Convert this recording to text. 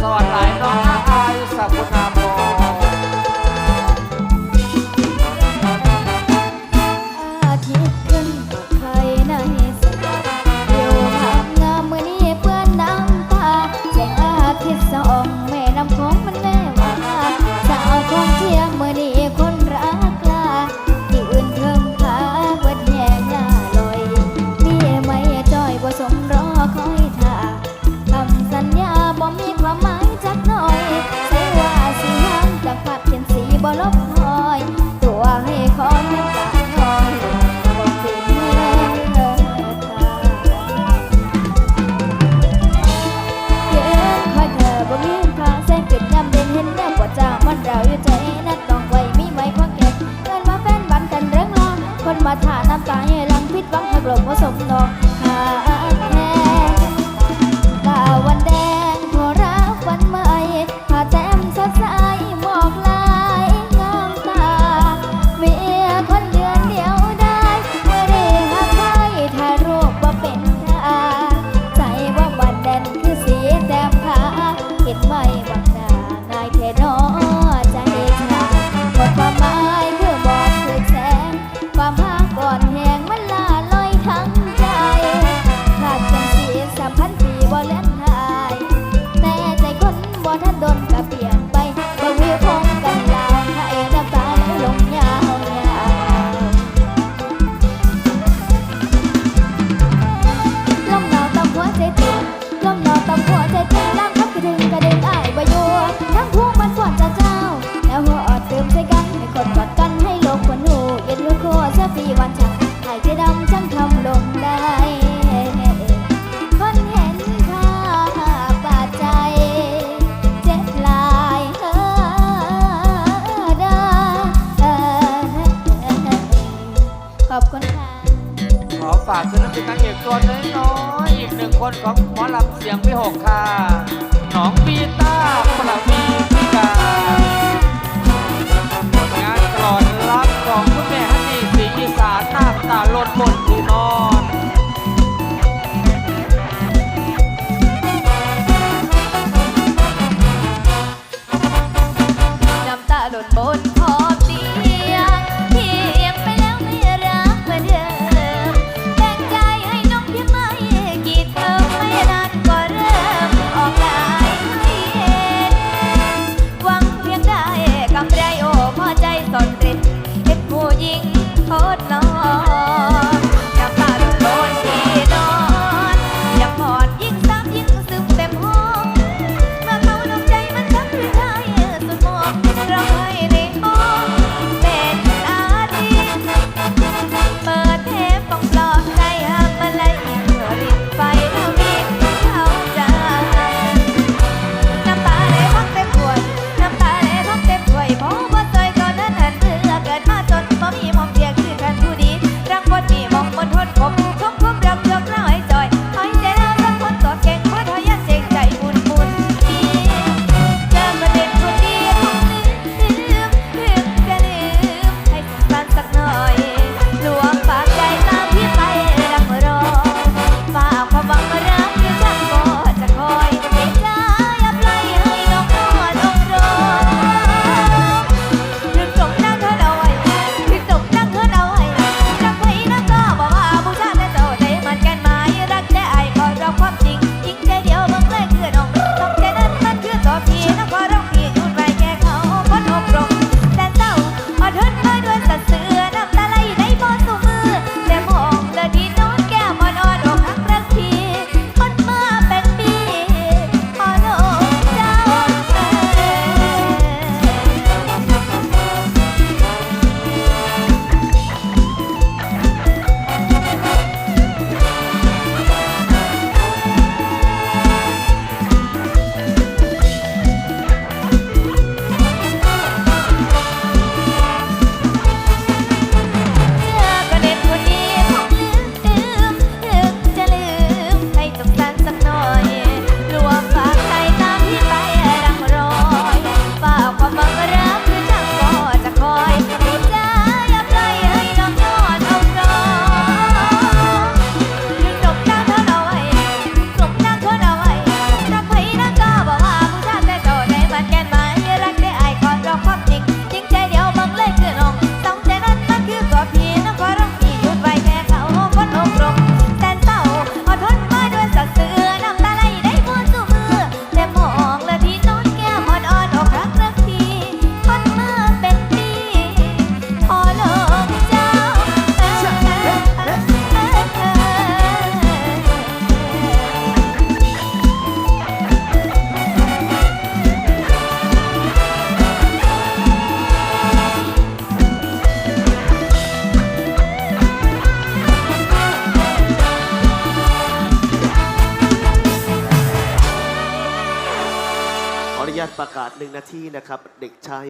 สวัสดิ์หลายน้องอาอายุสักคนงา หายใจดำจังทำลงได้ คนเห็นข้าบาใจ เจ็บลายเออดาขอบคุณค่ะ ขอฝากศิลปินนางเอกตัวน้อยๆอีกหนึ่งคนของหมอลำเสียงพี่หกค่ะ น้องปีตาาศหนึ่งนาทีนะครับ เด็กชาย